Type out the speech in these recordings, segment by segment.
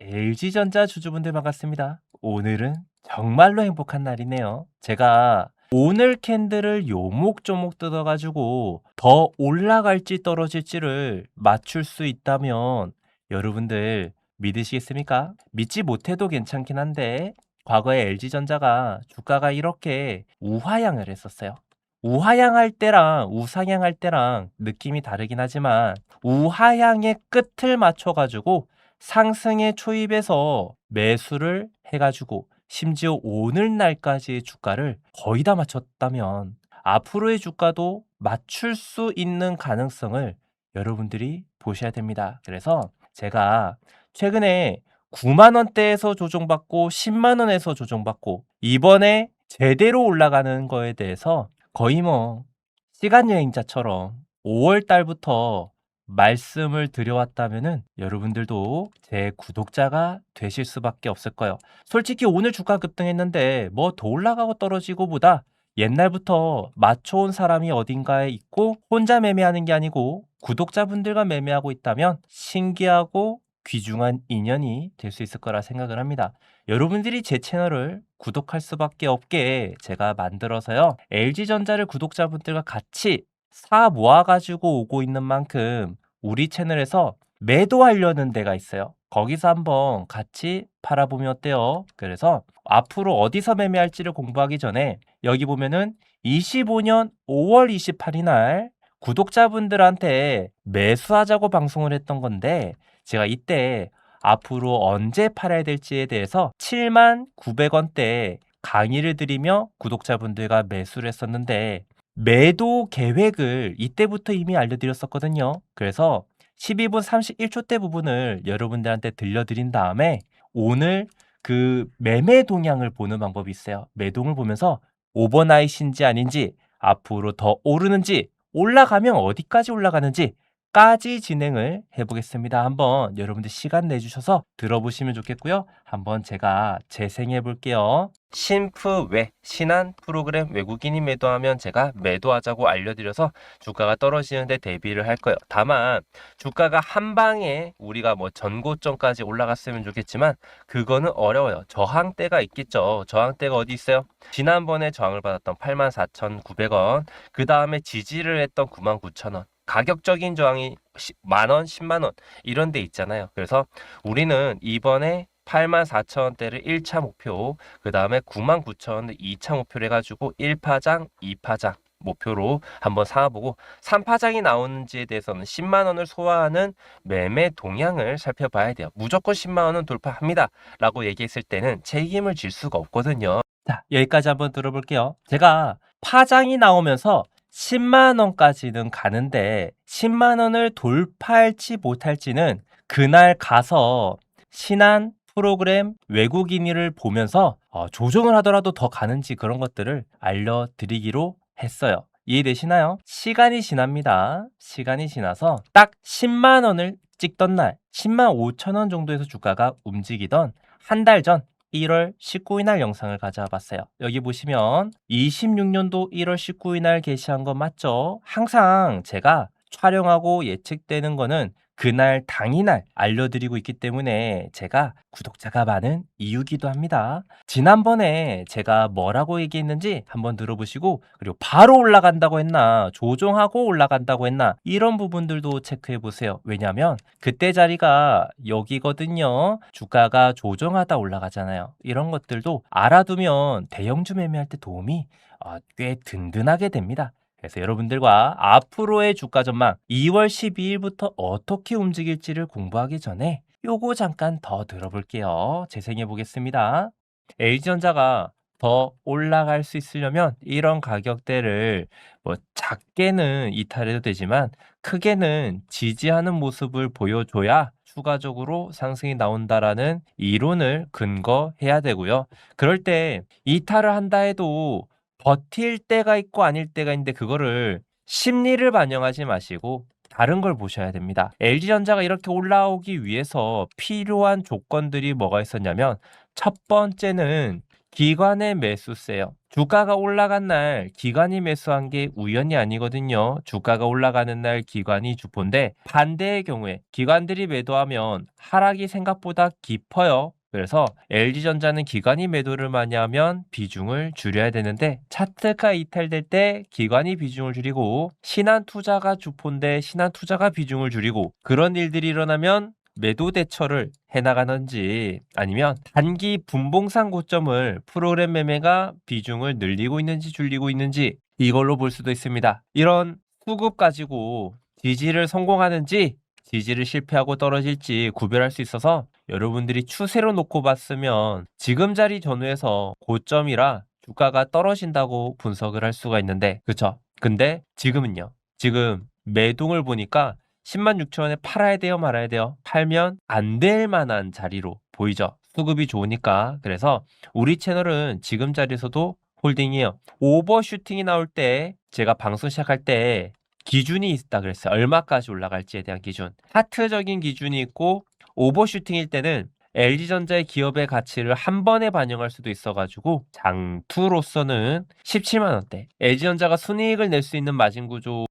LG전자 주주분들 반갑습니다. 오늘은 정말로 행복한 날이네요. 제가 오늘 캔들을 요목조목 뜯어가지고 더 올라갈지 떨어질지를 맞출 수 있다면 여러분들 믿으시겠습니까? 믿지 못해도 괜찮긴 한데 과거에 LG전자가 주가가 이렇게 우하향을 했었어요. 우하향할 때랑 우상향할 때랑 느낌이 다르긴 하지만 우하향의 끝을 맞춰가지고 상승에 초입해서 매수를 해가지고 심지어 오늘날까지의 주가를 거의 다 맞췄다면 앞으로의 주가도 맞출 수 있는 가능성을 여러분들이 보셔야 됩니다. 그래서 제가 최근에 9만 원대에서 조정받고 10만 원에서 조정받고 이번에 제대로 올라가는 거에 대해서 거의 뭐 시간 여행자처럼 5월 달부터 말씀을 드려왔다면은 여러분들도 제 구독자가 되실 수밖에 없을 거예요. 솔직히 오늘 주가 급등했는데 뭐 더 올라가고 떨어지고보다 옛날부터 맞춰온 사람이 어딘가에 있고 혼자 매매하는 게 아니고 구독자분들과 매매하고 있다면 신기하고 귀중한 인연이 될 수 있을 거라 생각을 합니다. 여러분들이 제 채널을 구독할 수밖에 없게 제가 만들어서요. LG전자를 구독자분들과 같이 사 모아가지고 오고 있는 만큼 우리 채널에서 매도하려는 데가 있어요. 거기서 한번 같이 팔아보면 어때요? 그래서 앞으로 어디서 매매할지를 공부하기 전에 여기 보면은 25년 5월 28일 날 구독자분들한테 매수하자고 방송을 했던 건데 제가 이때 앞으로 언제 팔아야 될지에 대해서 7만 900원대 강의를 드리며 구독자분들과 매수를 했었는데 매도 계획을 이때부터 이미 알려드렸었거든요. 그래서 12분 31초 때 부분을 여러분들한테 들려드린 다음에 오늘 그 매매 동향을 보는 방법이 있어요. 매동을 보면서 오버나잇인지 아닌지 앞으로 더 오르는지 올라가면 어디까지 올라가는지 까지 진행을 해보겠습니다. 한번 여러분들 시간 내주셔서 들어보시면 좋겠고요. 한번 제가 재생해 볼게요. 신프 외 신한 프로그램 외국인이 매도하면 제가 매도하자고 알려드려서 주가가 떨어지는데 대비를 할 거예요. 다만 주가가 한 방에 우리가 뭐 전고점까지 올라갔으면 좋겠지만 그거는 어려워요. 저항대가 있겠죠. 저항대가 어디 있어요? 지난번에 저항을 받았던 84,900원, 그 다음에 지지를 했던 99,000원. 가격적인 저항이 만 원, 10만 원 이런 데 있잖아요. 그래서 우리는 이번에 84,000원대를 1차 목표, 그 다음에 99,000원을 2차 목표로 해가지고 1파장, 2파장 목표로 한번 삼아보고 3파장이 나오는지에 대해서는 10만 원을 소화하는 매매 동향을 살펴봐야 돼요. 무조건 10만 원은 돌파합니다. 라고 얘기했을 때는 책임을 질 수가 없거든요. 자, 여기까지 한번 들어볼게요. 제가 파장이 나오면서 10만 원까지는 가는데 10만 원을 돌파할지 못할지는 그날 가서 신한 프로그램 외국인을 보면서 어, 조정을 하더라도 더 가는지 그런 것들을 알려드리기로 했어요. 이해되시나요? 시간이 지납니다. 시간이 지나서 딱 10만 원을 찍던 날 10만 5천 원 정도에서 주가가 움직이던 한 달 전 1월 19일 날 영상을 가져와 봤어요. 여기 보시면 26년도 1월 19일 날 게시한 거 맞죠? 항상 제가 촬영하고 예측되는 거는 그날 당일날 알려드리고 있기 때문에 제가 구독자가 많은 이유기도 합니다. 지난번에 제가 뭐라고 얘기했는지 한번 들어보시고 그리고 바로 올라간다고 했나 조정하고 올라간다고 했나 이런 부분들도 체크해 보세요. 왜냐하면 그때 자리가 여기거든요. 주가가 조정하다 올라가잖아요. 이런 것들도 알아두면 대형주 매매할 때 도움이 어, 꽤 든든하게 됩니다. 그래서 여러분들과 앞으로의 주가 전망 2월 12일부터 어떻게 움직일지를 공부하기 전에 요거 잠깐 더 들어볼게요. 재생해 보겠습니다. LG전자가 더 올라갈 수 있으려면 이런 가격대를 뭐 작게는 이탈해도 되지만 크게는 지지하는 모습을 보여줘야 추가적으로 상승이 나온다라는 이론을 근거해야 되고요. 그럴 때 이탈을 한다 해도 버틸 때가 있고 아닐 때가 있는데 그거를 심리를 반영하지 마시고 다른 걸 보셔야 됩니다. LG전자가 이렇게 올라오기 위해서 필요한 조건들이 뭐가 있었냐면 첫 번째는 기관의 매수세요. 주가가 올라간 날 기관이 매수한 게 우연이 아니거든요. 주가가 올라가는 날 기관이 주포인데 반대의 경우에 기관들이 매도하면 하락이 생각보다 깊어요. 그래서 LG전자는 기관이 매도를 많이 하면 비중을 줄여야 되는데 차트가 이탈될 때 기관이 비중을 줄이고 신한 투자가 주포인데 신한 투자가 비중을 줄이고 그런 일들이 일어나면 매도 대처를 해나가는지 아니면 단기 분봉상 고점을 프로그램 매매가 비중을 늘리고 있는지 줄이고 있는지 이걸로 볼 수도 있습니다. 이런 수급 가지고 지지를 성공하는지 지지를 실패하고 떨어질지 구별할 수 있어서 여러분들이 추세로 놓고 봤으면 지금 자리 전후에서 고점이라 주가가 떨어진다고 분석을 할 수가 있는데 그쵸? 근데 지금은요. 지금 매동을 보니까 10만 6천 원에 팔아야 돼요 말아야 돼요? 팔면 안 될 만한 자리로 보이죠? 수급이 좋으니까 그래서 우리 채널은 지금 자리에서도 홀딩이에요. 오버슈팅이 나올 때 제가 방송 시작할 때 기준이 있다 그랬어요. 얼마까지 올라갈지에 대한 기준. 하트적인 기준이 있고 오버슈팅일 때는 LG전자의 기업의 가치를 한 번에 반영할 수도 있어가지고 장투로서는 17만 원대. LG전자가 순이익을 낼 수 있는 마진 구조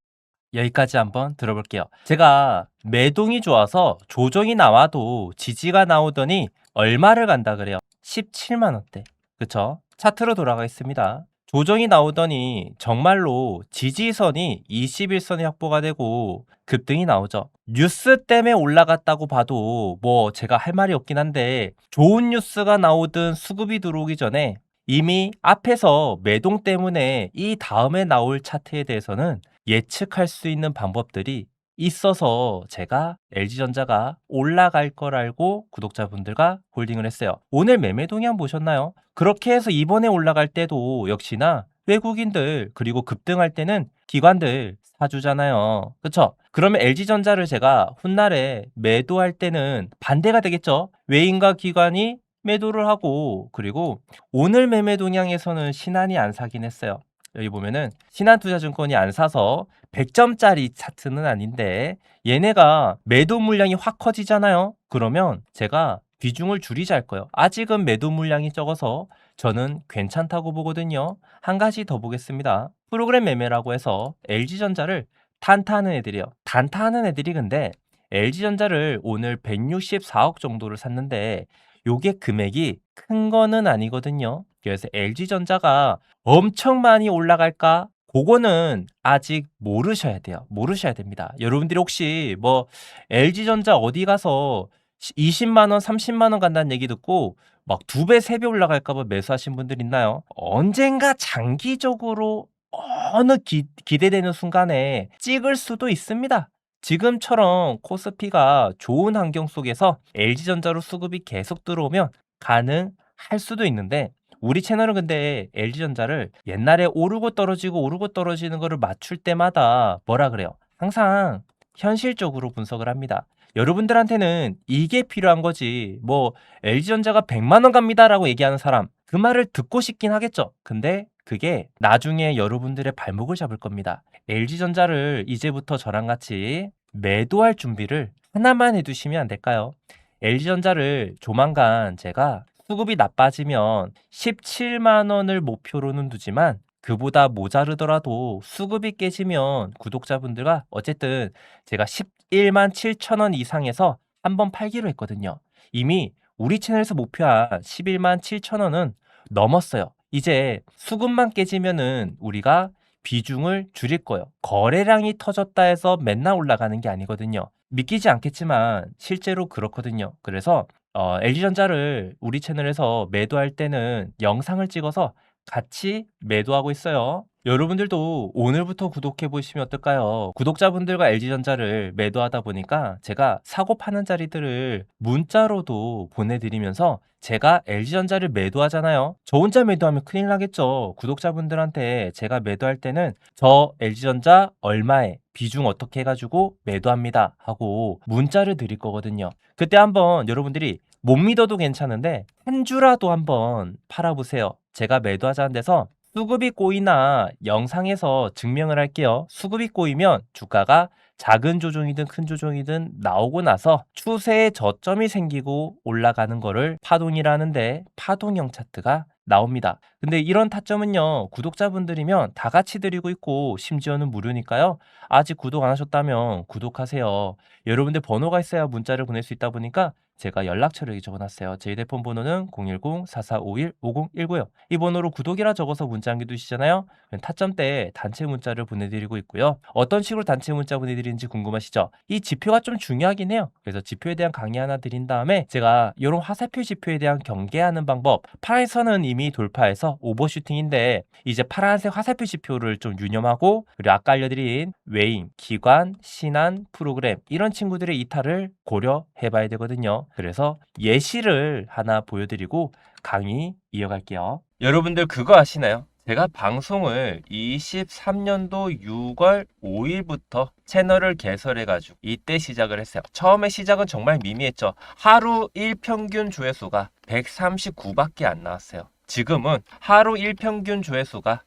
여기까지 한번 들어볼게요. 제가 매동이 좋아서 조정이 나와도 지지가 나오더니 얼마를 간다 그래요? 17만 원대. 그쵸? 차트로 돌아가겠습니다. 조정이 나오더니 정말로 지지선이 21선이 확보가 되고 급등이 나오죠. 뉴스 때문에 올라갔다고 봐도 뭐 제가 할 말이 없긴 한데 좋은 뉴스가 나오든 수급이 들어오기 전에 이미 앞에서 매동 때문에 이 다음에 나올 차트에 대해서는 예측할 수 있는 방법들이 있어서 제가 LG전자가 올라갈 걸 알고 구독자분들과 홀딩을 했어요. 오늘 매매 동향 보셨나요? 그렇게 해서 이번에 올라갈 때도 역시나 외국인들 그리고 급등할 때는 기관들 사주잖아요. 그쵸? 그러면 LG전자를 제가 훗날에 매도할 때는 반대가 되겠죠? 외인과 기관이 매도를 하고 그리고 오늘 매매 동향에서는 신한이 안 사긴 했어요. 여기 보면은 신한투자증권이 안 사서 100점짜리 차트는 아닌데 얘네가 매도 물량이 확 커지잖아요. 그러면 제가 비중을 줄이자 할 거예요. 아직은 매도 물량이 적어서 저는 괜찮다고 보거든요. 한 가지 더 보겠습니다. 프로그램 매매라고 해서 LG전자를 단타하는 애들이에요. 단타하는 애들이 근데 LG전자를 오늘 164억 정도를 샀는데 요게 금액이 큰 거는 아니거든요. 그래서 LG전자가 엄청 많이 올라갈까? 그거는 아직 모르셔야 돼요. 모르셔야 됩니다. 여러분들이 혹시 뭐 LG전자 어디 가서 20만 원, 30만 원 간다는 얘기 듣고 막 두 배, 세 배 올라갈까 봐 매수하신 분들 있나요? 언젠가 장기적으로 어느 기, 기대되는 순간에 찍을 수도 있습니다. 지금처럼 코스피가 좋은 환경 속에서 LG전자로 수급이 계속 들어오면 가능할 수도 있는데 우리 채널은 근데 LG전자를 옛날에 오르고 떨어지고 오르고 떨어지는 거를 맞출 때마다 뭐라 그래요? 항상 현실적으로 분석을 합니다. 여러분들한테는 이게 필요한 거지. 뭐 LG전자가 100만 원 갑니다라고 얘기하는 사람 그 말을 듣고 싶긴 하겠죠. 근데 그게 나중에 여러분들의 발목을 잡을 겁니다. LG전자를 이제부터 저랑 같이 매도할 준비를 하나만 해두시면 안 될까요? LG전자를 조만간 제가 수급이 나빠지면 17만 원을 목표로는 두지만 그보다 모자르더라도 수급이 깨지면 구독자분들과 어쨌든 제가 11만 7천 원 이상에서 한번 팔기로 했거든요. 이미 우리 채널에서 목표한 11만 7천 원은 넘었어요. 이제 수급만 깨지면은 우리가 비중을 줄일 거예요. 거래량이 터졌다 해서 맨날 올라가는 게 아니거든요. 믿기지 않겠지만 실제로 그렇거든요. 그래서 어, LG전자를 우리 채널에서 매도할 때는 영상을 찍어서 같이 매도하고 있어요. 여러분들도 오늘부터 구독해 보시면 어떨까요? 구독자분들과 LG전자를 매도하다 보니까 제가 사고 파는 자리들을 문자로도 보내드리면서 제가 LG전자를 매도하잖아요. 저 혼자 매도하면 큰일 나겠죠. 구독자분들한테 제가 매도할 때는 저 LG전자 얼마에 비중 어떻게 해가지고 매도합니다 하고 문자를 드릴 거거든요. 그때 한번 여러분들이 못 믿어도 괜찮은데 한 주라도 한번 팔아보세요. 제가 매도하자는 데서 수급이 꼬이나 영상에서 증명을 할게요. 수급이 꼬이면 주가가 작은 조정이든 큰 조정이든 나오고 나서 추세의 저점이 생기고 올라가는 거를 파동이라는데 파동형 차트가 나옵니다. 근데 이런 타점은요, 구독자분들이면 다 같이 드리고 있고, 심지어는 무료니까요. 아직 구독 안 하셨다면 구독하세요. 여러분들 번호가 있어야 문자를 보낼 수 있다 보니까 제가 연락처를 적어놨어요. 제 휴대폰 번호는 010-4451-5019요. 이 번호로 구독이라 적어서 문자 남겨두시잖아요. 타점 때 단체 문자를 보내드리고 있고요. 어떤 식으로 단체 문자 보내드리는지 궁금하시죠? 이 지표가 좀 중요하긴 해요. 그래서 지표에 대한 강의 하나 드린 다음에 제가 이런 화살표 지표에 대한 경계하는 방법 파란선은 이미 돌파해서 오버슈팅인데 이제 파란색 화살표 지표를 좀 유념하고 그리고 아까 알려드린 웨잉, 기관, 신안, 프로그램 이런 친구들의 이탈을 고려해봐야 되거든요. 그래서 예시를 하나 보여드리고 강의 이어갈게요. 여러분들 그거 아시나요? 제가 방송을 23년도 6월 5일부터 채널을 개설해가지고 이때 시작을 했어요. 처음에 시작은 정말 미미했죠. 하루 일평균 조회수가 139밖에 안 나왔어요. 지금은 하루 일평균 조회수가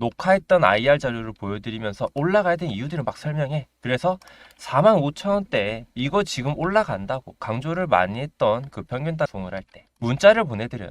녹화했던 IR 자료를 보여드리면서 올라가야 되는 이유들을 막 설명해. 그래서 45,000원대 이거 지금 올라간다고 강조를 많이 했던 그 평균 단송을 할 때 문자를 보내드려요.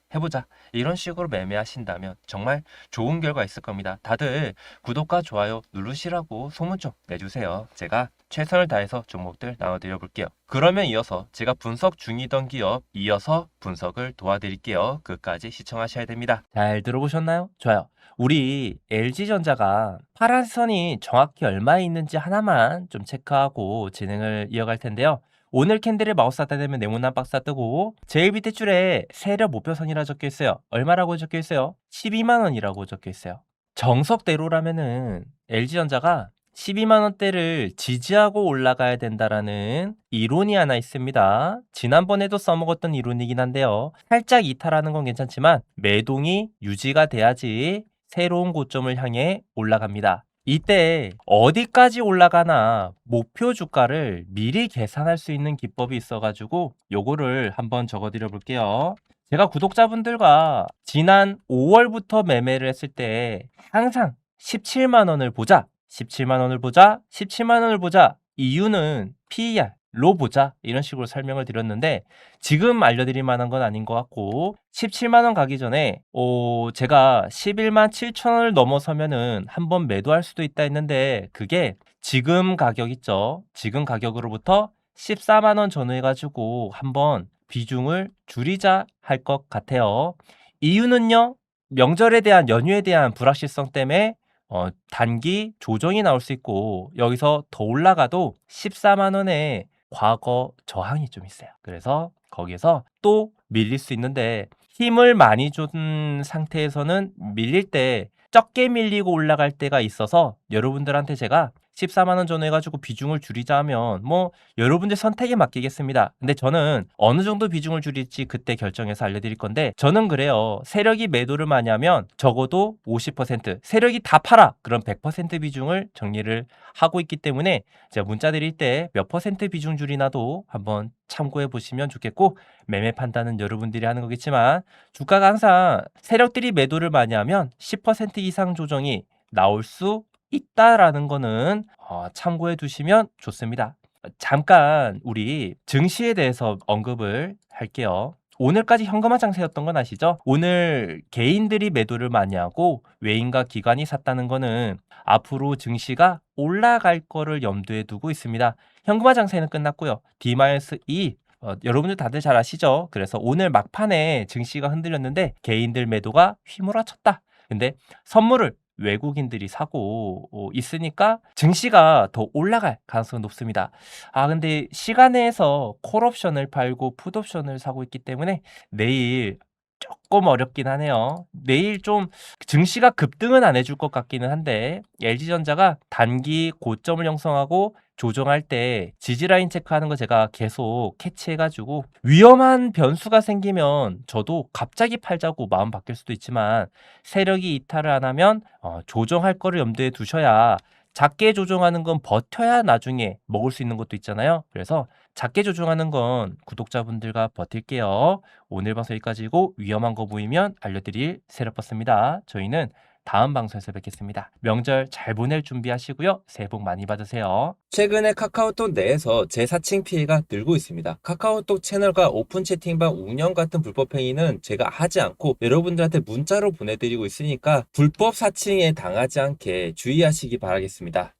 해보자. 이런 식으로 매매하신다면 정말 좋은 결과 있을 겁니다. 다들 구독과 좋아요 누르시라고 소문 좀 내주세요. 제가 최선을 다해서 종목들 나눠드려 볼게요. 그러면 이어서 제가 분석 중이던 기업 이어서 분석을 도와드릴게요. 끝까지 시청하셔야 됩니다. 잘 들어보셨나요? 좋아요. 우리 LG전자가 파란 선이 정확히 얼마에 있는지 하나만 좀 체크하고 진행을 이어갈 텐데요. 오늘 캔들을 마우스 하다 되면 네모난 박스 뜨고 제일 밑에 줄에 세력 목표선이라 적혀 있어요. 얼마라고 적혀 있어요? 12만 원이라고 적혀 있어요. 정석대로라면은 LG전자가 12만 원대를 지지하고 올라가야 된다라는 이론이 하나 있습니다. 지난번에도 써먹었던 이론이긴 한데요. 살짝 이탈하는 건 괜찮지만 매동이 유지가 돼야지 새로운 고점을 향해 올라갑니다. 이때 어디까지 올라가나 목표 주가를 미리 계산할 수 있는 기법이 있어가지고 요거를 한번 적어드려 볼게요. 제가 구독자분들과 지난 5월부터 매매를 했을 때 항상 17만 원을 보자. 17만 원을 보자. 17만 원을 보자. 이유는 PER 로 보자 이런 식으로 설명을 드렸는데 지금 알려드릴 만한 건 아닌 것 같고 17만 원 가기 전에 어, 제가 11만 7천 원을 넘어서면은 한번 매도할 수도 있다 했는데 그게 지금 가격 있죠? 지금 가격으로부터 14만 원 전후해 가지고 한번 비중을 줄이자 할 것 같아요. 이유는요? 명절에 대한 연휴에 대한 불확실성 때문에 어, 단기 조정이 나올 수 있고 여기서 더 올라가도 14만 원에 과거 저항이 좀 있어요. 그래서 거기에서 또 밀릴 수 있는데 힘을 많이 준 상태에서는 밀릴 때 적게 밀리고 올라갈 때가 있어서 여러분들한테 제가 14만 원 전후 해가지고 비중을 줄이자 하면 뭐 여러분들 선택에 맡기겠습니다. 근데 저는 어느 정도 비중을 줄일지 그때 결정해서 알려드릴 건데 저는 그래요. 세력이 매도를 많이 하면 적어도 50% 세력이 다 팔아 그럼 100% 비중을 정리를 하고 있기 때문에 제가 문자 드릴 때 몇 퍼센트 비중 줄이나도 한번 참고해 보시면 좋겠고 매매 판단은 여러분들이 하는 거겠지만 주가가 항상 세력들이 매도를 많이 하면 10% 이상 조정이 나올 수 있다라는 거는 어, 참고해 두시면 좋습니다. 잠깐 우리 증시에 대해서 언급을 할게요. 오늘까지 현금화 장세였던 건 아시죠? 오늘 개인들이 매도를 많이 하고 외인과 기관이 샀다는 거는 앞으로 증시가 올라갈 거를 염두에 두고 있습니다. 현금화 장세는 끝났고요. D-2 어, 여러분들 다들 잘 아시죠? 그래서 오늘 막판에 증시가 흔들렸는데 개인들 매도가 휘몰아쳤다. 근데 선물을 외국인들이 사고 어, 있으니까 증시가 더 올라갈 가능성이 높습니다. 아, 근데 시간에서 콜옵션을 팔고 풋옵션을 사고 있기 때문에 내일 조금 어렵긴 하네요. 내일 좀 증시가 급등은 안 해줄 것 같기는 한데 LG전자가 단기 고점을 형성하고 조정할 때 지지라인 체크하는 거 제가 계속 캐치해가지고 위험한 변수가 생기면 저도 갑자기 팔자고 마음 바뀔 수도 있지만 세력이 이탈을 안 하면 어, 조정할 거를 염두에 두셔야 작게 조정하는 건 버텨야 나중에 먹을 수 있는 것도 있잖아요. 그래서 작게 조정하는 건 구독자분들과 버틸게요. 오늘 방송 여기까지고 위험한 거 보이면 알려드릴 세력버스입니다. 저희는 다음 방송에서 뵙겠습니다. 명절 잘 보낼 준비하시고요. 새해 복 많이 받으세요. 최근에 카카오톡 내에서 재사칭 피해가 늘고 있습니다. 카카오톡 채널과 오픈 채팅방 운영 같은 불법 행위는 제가 하지 않고 여러분들한테 문자로 보내드리고 있으니까 불법 사칭에 당하지 않게 주의하시기 바라겠습니다.